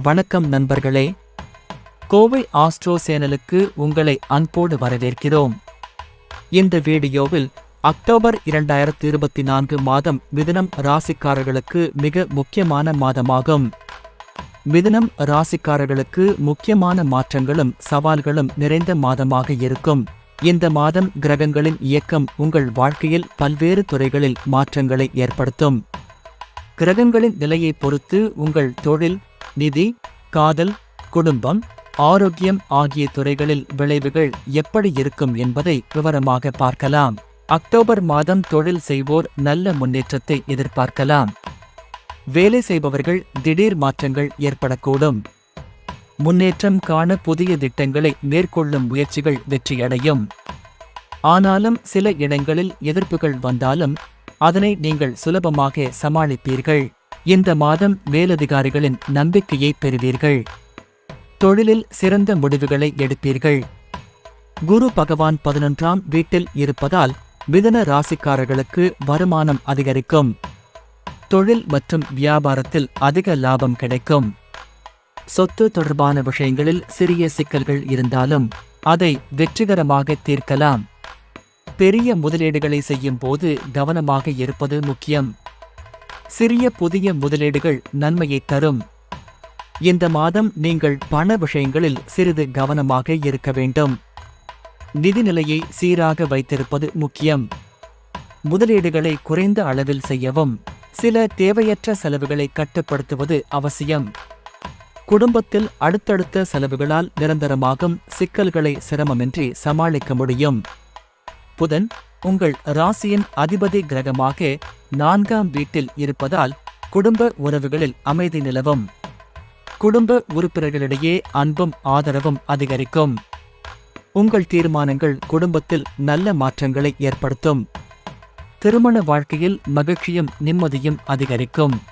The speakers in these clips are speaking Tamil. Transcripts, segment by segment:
வணக்கம் நண்பர்களே. கோவை ஆஸ்ட்ரோ சேனலுக்கு உங்களை அன்போடு வரவேற்கிறோம். இந்த வீடியோவில் அக்டோபர் இரண்டாயிரத்தி இருபத்தி நான்கு மாதம் மிதுனம் ராசிக்காரர்களுக்கு மிக முக்கியமான மாதமாகும். மிதுனம் ராசிக்காரர்களுக்கு முக்கியமான மாற்றங்களும் சவால்களும் நிறைந்த மாதமாக இருக்கும். இந்த மாதம் கிரகங்களின் இயக்கம் உங்கள் வாழ்க்கையில் பல்வேறு துறைகளில் மாற்றங்களை ஏற்படுத்தும். கிரகங்களின் நிலையை பொறுத்து உங்கள் தொழில் நிதி காதல் குடும்பம் ஆரோக்கியம் ஆகிய துறைகளில் விளைவுகள் எப்படி இருக்கும் என்பதை விவரமாக பார்க்கலாம். அக்டோபர் மாதம் தொழில் செய்வோர் நல்ல முன்னேற்றத்தை எதிர்பார்க்கலாம். வேலை செய்பவர்கள் திடீர் மாற்றங்கள் ஏற்படக்கூடும். முன்னேற்றம் காண புதிய திட்டங்களை மேற்கொள்ளும் முயற்சிகள் வெற்றியடையும். ஆனாலும் சில இடங்களில் எதிர்ப்புகள் வந்தாலும் அதனை நீங்கள் சுலபமாக சமாளிப்பீர்கள். இந்த மாதம் மேலதிகாரிகளின் நம்பிக்கையை பெறுவீர்கள். தொழிலில் சிறந்த முடிவுகளை எடுப்பீர்கள். குரு பகவான் பதினொன்றாம் வீட்டில் இருப்பதால் மிதன ராசிக்காரர்களுக்கு வருமானம் அதிகரிக்கும். தொழில் மற்றும் வியாபாரத்தில் அதிக லாபம் கிடைக்கும். சொத்து தொடர்பான விஷயங்களில் சிறிய சிக்கல்கள் இருந்தாலும் அதை வெற்றிகரமாக தீர்க்கலாம். பெரிய முதலீடுகளை செய்யும் போது கவனமாக இருப்பது முக்கியம். சிறிய புதிய முதலீடுகள் நன்மையை தரும். இந்த மாதம் நீங்கள் பண விஷயங்களில் சிறிது கவனமாக இருக்க வேண்டும். நிதிநிலையை சீராக வைத்திருப்பது முக்கியம். முதலீடுகளை குறைந்த அளவில் செய்யவும் சில தேவையற்ற செலவுகளை கட்டுப்படுத்துவது அவசியம். குடும்பத்தில் அடுத்தடுத்த செலவுகளால் நிரந்தரமாகும் சிக்கல்களை சிரமமின்றி சமாளிக்க முடியும். புதன் உங்கள் ராசியின் அதிபதி கிரகமாக நான்காம் வீட்டில் இருப்பதால் குடும்ப உறவுகளில் அமைதி நிலவும். குடும்ப உறுப்பினர்களிடையே அன்பும் ஆதரவும் அதிகரிக்கும். உங்கள் தீர்மானங்கள் குடும்பத்தில் நல்ல மாற்றங்களை ஏற்படுத்தும். திருமண வாழ்க்கையில் மகிழ்ச்சியும் நிம்மதியும் அதிகரிக்கும்.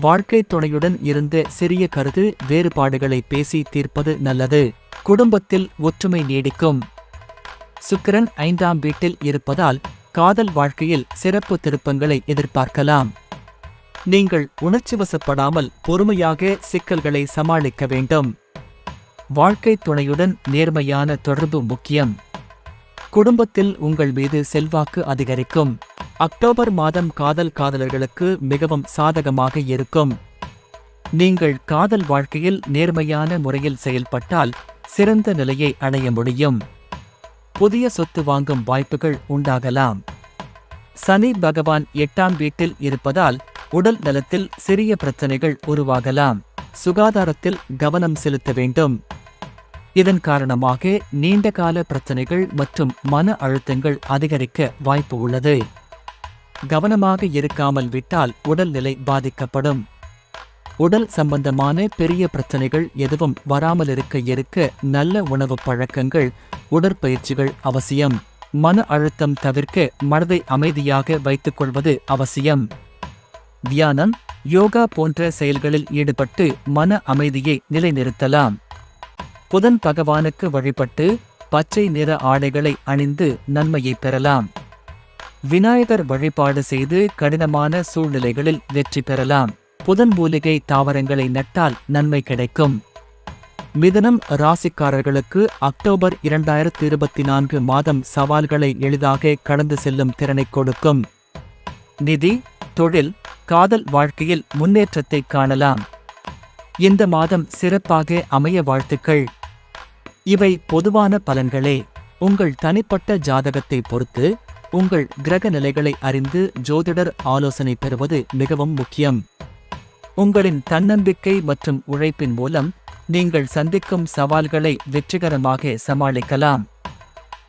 வாழ்க்கை துணையுடன் இருந்த சிறிய கருத்து வேறுபாடுகளை பேசி தீர்ப்பது நல்லது. குடும்பத்தில் ஒற்றுமை நீடிக்கும். சுக்கிரன் ஐந்தாம் வீட்டில் இருப்பதால் காதல் வாழ்க்கையில் சிறப்பு திருப்பங்களை எதிர்பார்க்கலாம். நீங்கள் உணர்ச்சிவசப்படாமல் பொறுமையாக சிக்கல்களை சமாளிக்க வேண்டும். வாழ்க்கை துணையுடன் நேர்மையான தொடர்பு முக்கியம். குடும்பத்தில் உங்கள் மீது செல்வாக்கு அதிகரிக்கும். அக்டோபர் மாதம் காதல் காதலர்களுக்கு மிகவும் சாதகமாக இருக்கும். நீங்கள் காதல் வாழ்க்கையில் நேர்மையான முறையில் செயல்பட்டால் சிறந்த நிலையை அடைய முடியும். புதிய சொத்து வாங்கும் வாய்ப்புகள் உண்டாகலாம். சனி பகவான் எட்டாம் வீட்டில் இருப்பதால் உடல் நலத்தில் சிறிய பிரச்சனைகள் உருவாகலாம். சுகாதாரத்தில் கவனம் செலுத்த வேண்டும். இதன் காரணமாக நீண்டகால பிரச்சனைகள் மற்றும் மன அழுத்தங்கள் அதிகரிக்க வாய்ப்பு உள்ளது. கவனமாக இருக்காமல் விட்டால் உடல்நிலை பாதிக்கப்படும். உடல் சம்பந்தமான பெரிய பிரச்சனைகள் எதுவும் வராமல் இருக்க இருக்க நல்ல உணவு பழக்கங்கள் உடற்பயிற்சிகள் அவசியம். மன அழுத்தம் தவிர்க்க மனதை அமைதியாக வைத்துக் கொள்வது அவசியம். தியானம் யோகா போன்ற செயல்களில் ஈடுபட்டு மன அமைதியை நிலைநிறுத்தலாம். புதன் பகவானுக்கு வழிபட்டு பச்சை நிற ஆடைகளை அணிந்து நன்மையை பெறலாம். விநாயகர் வழிபாடு செய்து கடினமான சூழ்நிலைகளில் வெற்றி பெறலாம். புதன் மூலிகை தாவரங்களை நட்டால் நன்மை கிடைக்கும். மிதனம் ராசிக்காரர்களுக்கு அக்டோபர் இரண்டாயிரத்தி இருபத்தி நான்கு மாதம் சவால்களை எளிதாக கடந்து செல்லும் திறனை கொடுக்கும். நிதி தொழில் காதல் வாழ்க்கையில் முன்னேற்றத்தை காணலாம். இந்த மாதம் சிறப்பாக அமைய வாழ்த்துக்கள். இவை பொதுவான பலன்களே. உங்கள் தனிப்பட்ட ஜாதகத்தை பொறுத்து உங்கள் கிரக நிலைகளை அறிந்து ஜோதிடர் ஆலோசனை பெறுவது மிகவும் முக்கியம். உங்களின் தன்னம்பிக்கை மற்றும் உழைப்பின் மூலம் நீங்கள் சந்திக்கும் சவால்களை வெற்றிகரமாக சமாளிக்கலாம்.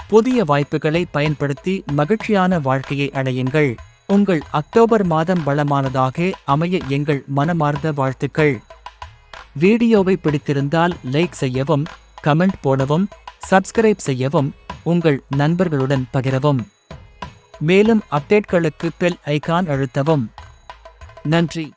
புதிய வாய்ப்புகளை பயன்படுத்தி மகிழ்ச்சியான வாழ்க்கையை அடையுங்கள். உங்கள் அக்டோபர் மாதம் வளமானதாக அமைய எங்கள் மனமார்ந்த வாழ்த்துக்கள். வீடியோவை பிடித்திருந்தால் லைக் செய்யவும் கமெண்ட் போடவும் சப்ஸ்கிரைப் செய்யவும் உங்கள் நண்பர்களுடன் பகிரவும். மேலும் அப்டேட்களுக்கு பெல் ஐகான் அழுத்தவும். நன்றி.